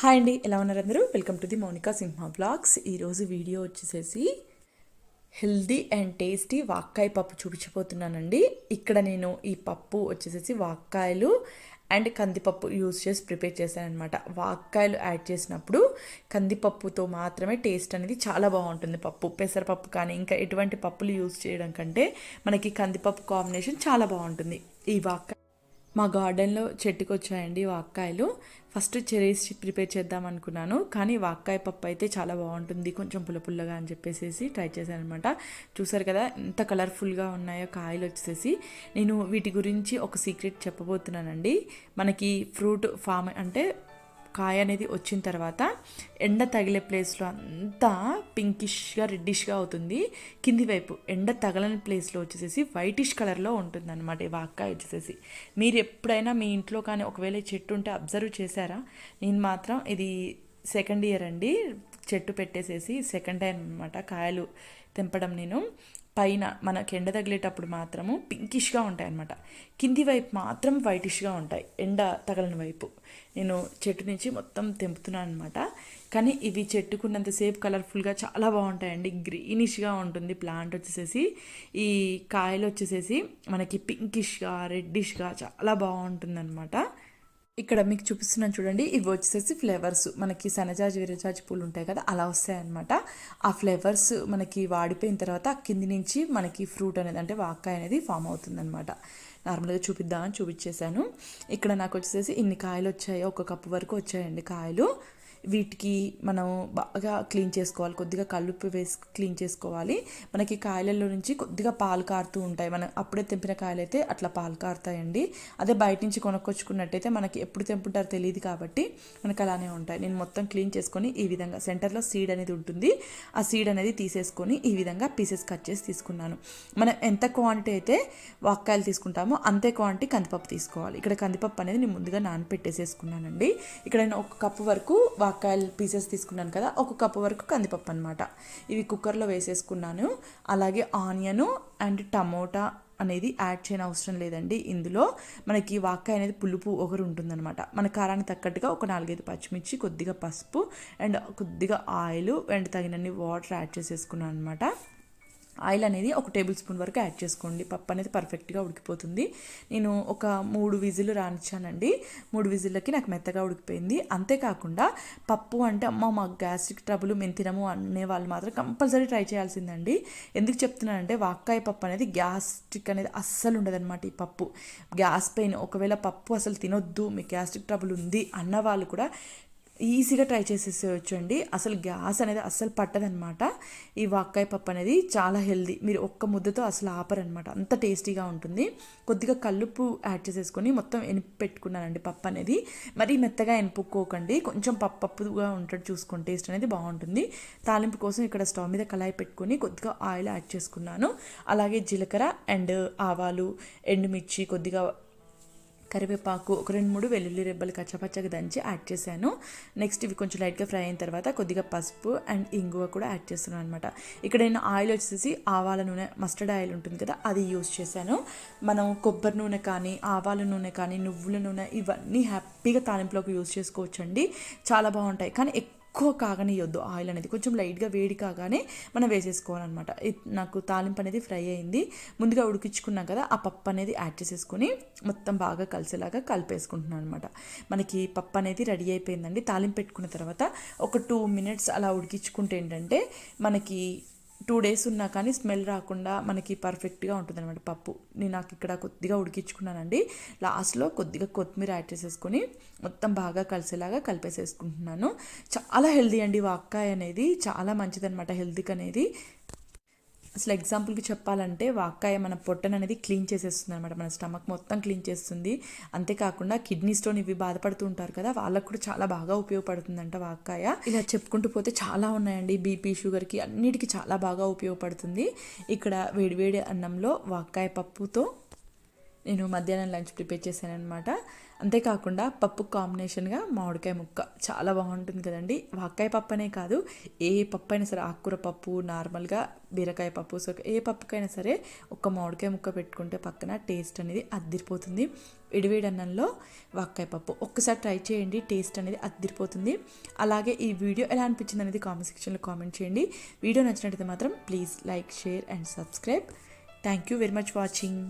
Hi అండి ఎలా ఉన్నారు అందరూ? Welcome to the Mounika Simha blogs ఈరోజు వీడియో వచ్చేసేసి హెల్దీ అండ్ టేస్టీ వాక్కాయ పప్పు చూపించబోతున్నానండి. ఇక్కడ నేను ఈ పప్పు వచ్చేసేసి వాక్కాయలు అండ్ కందిపప్పు యూస్ చేసి ప్రిపేర్ చేశాను అనమాట వాక్కాయలు యాడ్ చేసినప్పుడు కందిపప్పుతో మాత్రమే టేస్ట్ అనేది చాలా బాగుంటుంది పప్పు. పెసరపప్పు కానీ ఇంకా ఎటువంటి పప్పులు యూజ్ చేయడం కంటే మనకి కందిపప్పు కాంబినేషన్ చాలా బాగుంటుంది. ఈ వాక్కాయ మా గార్డెన్లో చెట్టుకు వచ్చాయండి వాక్కాయలు. ఫస్ట్ చెరీస్ ప్రిపేర్ చేద్దాం అనుకున్నాను. కానీ వాక్కాయ పప్పు అయితే చాలా బాగుంటుంది. కొంచెం పుల్ల పుల్లగా అని చెప్పేసి ట్రై చేశాను అనమాట చూసారు కదా ఎంత కలర్ఫుల్గా ఉన్నాయో కాయలు వచ్చేసి నేను వీటి గురించి ఒక సీక్రెట్ చెప్పబోతున్నానండి. మనకి ఫ్రూట్ ఫామ్ అంటే కాయ అనేది వచ్చిన తర్వాత ఎండ తగిలే ప్లేస్లో అంతా పింకిష్గా రెడ్డిష్గా అవుతుంది. కింది వైపు ఎండ తగలని ప్లేస్లో వచ్చేసేసి వైటిష్ కలర్లో ఉంటుంది అనమాట ఈ వాక్కాయ వచ్చేసేసి. మీరు ఎప్పుడైనా మీ ఇంట్లో కానీ ఒకవేళ చెట్టు ఉంటే అబ్జర్వ్ చేశారా? నేను మాత్రం ఇది సెకండ్ ఇయర్ అండి. చెట్టు పెట్టేసేసి సెకండ్ టైం అనమాట కాయలు తెంపడం నేను. పైన మనకి ఎండ తగిలేటప్పుడు మాత్రము పింకిష్గా ఉంటాయి అన్నమాట కింది వైపు మాత్రం వైటిష్గా ఉంటాయి. ఎండ తగలని వైపు. నేను చెట్టు నుంచి మొత్తం తెంపుతున్నాను అనమాట కానీ ఇవి చెట్టుకున్నంతసేపు కలర్ఫుల్గా చాలా బాగుంటాయండి. గ్రీనిష్గా ఉంటుంది ప్లాంట్ వచ్చేసేసి. ఈ కాయలు వచ్చేసేసి మనకి పింకిష్గా రెడ్డిష్గా చాలా బాగుంటుంది అనమాట ఇక్కడ మీకు చూపిస్తున్నాను చూడండి. ఇవి వచ్చేసి ఫ్లేవర్స్. మనకి సనజాజి విరజాజి పూలు ఉంటాయి కదా అలా వస్తాయన్నమాట. ఆ ఫ్లేవర్స్ మనకి వాడిపోయిన తర్వాత కింది నుంచి మనకి ఫ్రూట్ అనేది అంటే వాక్కాయ అనేది ఫామ్ అవుతుందన్నమాట. నార్మల్గా చూపిద్దామని చూపించేశాను. ఇక్కడ నాకు వచ్చేసి ఇన్ని కాయలు వచ్చాయో ఒక కప్పు వరకు వచ్చాయండి కాయలు. వీటికి మనం బాగా క్లీన్ చేసుకోవాలి. కొద్దిగా కలుపు వేసి క్లీన్ చేసుకోవాలి. మనకి కాయలలో నుంచి కొద్దిగా పాలు కారుతూ ఉంటాయి. మనం అప్పుడే తెంపిన కాయలు అయితే అట్లా పాలు కారుతాయండి. అదే బయట నుంచి కొనుక్కొచ్చుకున్నట్టయితే మనకి ఎప్పుడు తెంపుంటారో తెలియదు కాబట్టి మనకి అలానే ఉంటాయి. నేను మొత్తం క్లీన్ చేసుకొని ఈ విధంగా సెంటర్లో సీడ్ అనేది ఉంటుంది. ఆ సీడ్ అనేది తీసేసుకొని ఈ విధంగా పీసెస్ కట్ చేసి తీసుకున్నాను. మనం ఎంత క్వాంటిటీ అయితే వాక్కాయలు తీసుకుంటామో అంతే క్వాంటిటీ కందిపప్పు తీసుకోవాలి. ఇక్కడ కందిపప్పు అనేది నేను ముందుగా నానపెట్టేసేసుకున్నానండి. ఇక్కడ నేను ఒక కప్పు వరకు వాక్ వాక్కాయలు పీసెస్ తీసుకున్నాను కదా ఒక కప్పు వరకు కందిపప్పు అనమాట ఇవి కుక్కర్లో వేసేసుకున్నాను. అలాగే ఆనియను అండ్ టమోటా అనేది యాడ్ చేయని అవసరం లేదండి. ఇందులో మనకి వాక్కాయ అనేది పులుపు ఒకరు ఉంటుందన్నమాట. మన కారానికి తగ్గట్టుగా ఒక నాలుగైదు పచ్చిమిర్చి కొద్దిగా పసుపు అండ్ కొద్దిగా ఆయిల్ అండ్ తగినన్ని వాటర్ యాడ్ చేసేసుకున్నాను అనమాట ఆయిల్ అనేది ఒక టేబుల్ స్పూన్ వరకు యాడ్ చేసుకోండి. పప్పు అనేది పర్ఫెక్ట్గా ఉడికిపోతుంది. నేను ఒక మూడు విజిల్ రానిచ్చానండి. మూడు విజిల్లకి నాకు మెత్తగా ఉడికిపోయింది. అంతేకాకుండా పప్పు అంటే అమ్మ మాకు గ్యాస్ట్రిక్ ట్రబుల్ మేము తినము అనే వాళ్ళు మాత్రం కంపల్సరీ ట్రై చేయాల్సిందండి. ఎందుకు చెప్తున్నానంటే వాక్కాయ పప్పు అనేది గ్యాస్ట్రిక్ అనేది అస్సలు ఉండదన్నమాట ఈ పప్పు. గ్యాస్ పెయిన్ ఒకవేళ పప్పు అసలు తినొద్దు మీకు గ్యాస్ట్రిక్ ట్రబుల్ ఉంది అన్న వాళ్ళు కూడా ఈజీగా ట్రై చేసేసేయచ్చు అండి అసలు గ్యాస్ అనేది అస్సలు పట్టదనమాట ఈ వాక్కాయ పప్పు అనేది చాలా హెల్దీ. మీరు ఒక్క ముద్దతో అసలు ఆపరనమాట అంత టేస్టీగా ఉంటుంది. కొద్దిగా కల్లుప్పు యాడ్ చేసేసుకొని మొత్తం ఎనిపి పెట్టుకున్నానండి పప్పు అనేది. మరీ మెత్తగా ఎనుపుకోకండి కొంచెం పప్పు పప్పుగా ఉంటుంది చూసుకోండి. టేస్ట్ అనేది బాగుంటుంది. తాలింపు కోసం ఇక్కడ స్టవ్ మీద కళాయి పెట్టుకొని కొద్దిగా ఆయిల్ యాడ్ చేసుకున్నాను. అలాగే జీలకర్ర అండ్ ఆవాలు ఎండుమిర్చి కొద్దిగా కరివేపాకు ఒక రెండు మూడు వెల్లుల్లి రెబ్బలు కచ్చపచ్చగా దంచి యాడ్ చేశాను. నెక్స్ట్ ఇవి కొంచెం లైట్గా ఫ్రై అయిన తర్వాత కొద్దిగా పసుపు అండ్ ఇంగువ కూడా యాడ్ చేస్తున్నాను అనమాట ఇక్కడ నేను ఆయిల్ వచ్చేసి ఆవాల నూనె మస్టర్డ్ ఆయిల్ ఉంటుంది కదా అది యూస్ చేశాను. మనం కొబ్బరి నూనె కానీ ఆవాల నూనె కానీ నువ్వుల నూనె ఇవన్నీ హ్యాపీగా తాలింపులోకి యూస్ చేసుకోవచ్చండి. చాలా బాగుంటాయి. కానీ ఎక్కువ కాగనియొద్దు ఆయిల్ అనేది. కొంచెం లైట్గా వేడి కాగానే మనం వేసేసుకోవాలన్నమాట. నాకు తాలింపు అనేది ఫ్రై అయింది. ముందుగా ఉడికించుకున్నాం కదా ఆ పప్పు అనేది యాడ్ చేసేసుకొని మొత్తం బాగా కలిసేలాగా కలిపేసుకుంటున్నాను అనమాట మనకి పప్పు అనేది రెడీ అయిపోయిందండి. తాలింపు పెట్టుకున్న తర్వాత ఒక టూ మినిట్స్ అలా ఉడికించుకుంటే ఏంటంటే మనకి టూ డేస్ ఉన్నా కానీ స్మెల్ రాకుండా మనకి పర్ఫెక్ట్గా ఉంటుంది అనమాట పప్పు. నేను నాకు ఇక్కడ కొద్దిగా ఉడికించుకున్నానండి. లాస్ట్లో కొద్దిగా కొత్తిమీర యాడ్ చేసేసుకొని మొత్తం బాగా కలిసేలాగా కలిపేసేసుకుంటున్నాను. చాలా హెల్దీ అండి వాక్కాయ అనేది. చాలా మంచిదన్నమాట హెల్తీకి అనేది. అసలు ఎగ్జాంపుల్కి చెప్పాలంటే వాక్కాయ మన పొట్టను అనేది క్లీన్ చేసేస్తుంది అనమాట మన స్టమక్ మొత్తం క్లీన్ చేస్తుంది. అంతేకాకుండా కిడ్నీ స్టోన్ ఇవి బాధపడుతూ ఉంటారు కదా వాళ్ళకు కూడా చాలా బాగా ఉపయోగపడుతుందంట వాక్కాయ. ఇలా చెప్పుకుంటూ పోతే చాలా ఉన్నాయండి. బీపీ షుగర్కి అన్నిటికీ చాలా బాగా ఉపయోగపడుతుంది. ఇక్కడ వేడివేడి అన్నంలో వాక్కాయ పప్పుతో నేను మధ్యాహ్నం లంచ్ ప్రిపేర్ చేశాను అనమాట అంతేకాకుండా పప్పు కాంబినేషన్గా మామిడికాయ ముక్క. చాలా బాగుంటుంది కదండి. వాక్కాయ పప్పు అనే కాదు ఏ పప్పు అయినా సరే ఆకుకూర పప్పు నార్మల్గా బీరకాయ పప్పు సో ఏ పప్పుకైనా సరే ఒక మామిడికాయ ముక్క పెట్టుకుంటే పక్కన టేస్ట్ అనేది అద్దిరిపోతుంది. విడివేడి అన్నంలో వాక్కాయ పప్పు. ఒక్కసారి ట్రై చేయండి టేస్ట్ అనేది అద్దిరిపోతుంది. అలాగే ఈ వీడియో ఎలా అనిపించింది అనేది కామెంట్ సెక్షన్లో కామెంట్ చేయండి. వీడియో నచ్చినట్టయితే మాత్రం please like share and subscribe. Thank you very much watching.